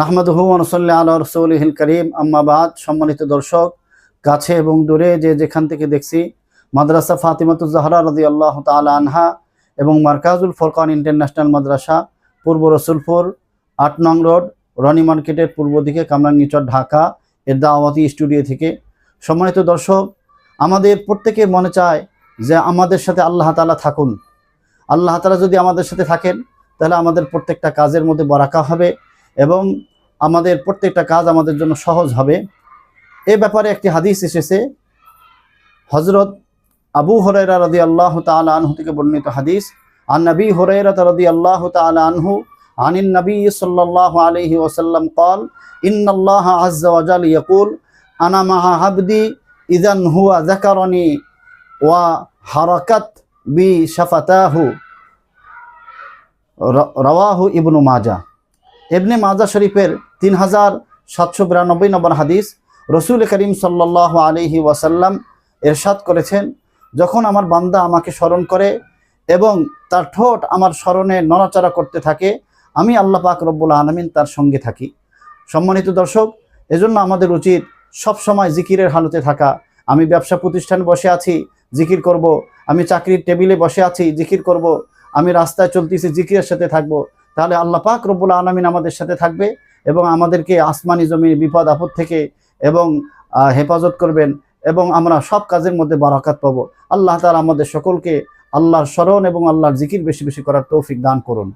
নাহমাদহু নসল্লা আল্লাহ রসৌলহিল করিম। আম্মাবাদ সম্মানিত দর্শক, কাছে এবং দূরে যে যেখান থেকে দেখছি, মাদ্রাসা ফাতিমাতুজ জাহরা রদি আল্লাহ তালা আনহা এবং মার্কাজুল ফরকান ইন্টারন্যাশনাল মাদ্রাসা, পূর্ব রসুলপুর, আট নং রোড, রনি মার্কেটের পূর্ব দিকে কামরাঙ্গিচর, ঢাকা, এর দাওয়াতি স্টুডিও থেকে। সম্মানিত দর্শক, আমাদের প্রত্যেকের মনে চায় যে আমাদের সাথে আল্লাহ তালা থাকুন। আল্লাহ তালা যদি আমাদের সাথে থাকেন, তাহলে আমাদের প্রত্যেকটা কাজের মধ্যে বরাকা হবে। এবং আমাদের প্রত্যেকটা কাজ আমাদের জন্য সহজ হবে। এ ব্যাপারে একটি হাদিস এসেছে হজরত আবু হরাইরা রদি আল্লাহ তালা আনহু থেকে বর্ণিত হাদিস, আন নবী হরাইরা রদি আল্লাহ তালা আনহু আনিন নবী সাল্লাহ আলহি ওসাল্লাম কল ইন্নাল্লাহ আজ্জা ওয়াজাল ইয়াকুল, আনা মাহা হাবদি ইদান হুয়া জাকারনি ওয়া হারাকাত বি শাফাতাহু রওয়াহু ইবনু মাজা। এবনে মাজা শরীফের তিন হাজার সাতশো বিরানব্বই নম্বর হাদিস, রসুল করিম সাল্লাহ আলিহি ওয়াসাল্লাম এরশাদ করেছেন, যখন আমার বান্দা আমাকে স্মরণ করে এবং তার ঠোঁট আমার স্মরণে নড়াচড়া করতে থাকে, আমি আল্লাহ পাক রব্বুল আলমিন তার সঙ্গে থাকি। সম্মানিত দর্শক, এজন্য আমাদের উচিত সব সময় জিকিরের হালতে থাকা। আমি ব্যবসা প্রতিষ্ঠানে বসে আছি, জিকির করব। আমি চাকরির টেবিলে বসে আছি, জিকির করব। আমি রাস্তায় চলতেছি, জিকিরের সাথে থাকব। তাহলে আল্লাহ পাক রব্বুল আলমিন আমাদের সাথে থাকবে এবং আমাদেরকে আসমানি জমির বিপদ, আপদ থেকে এবং হেফাজত করবেন এবং আমরা সব কাজের মধ্যে বারাকাত পাবো। আল্লাহ তালা আমাদের সকলকে আল্লাহর স্মরণ এবং আল্লাহর জিকির বেশি বেশি করার তৌফিক দান করুন।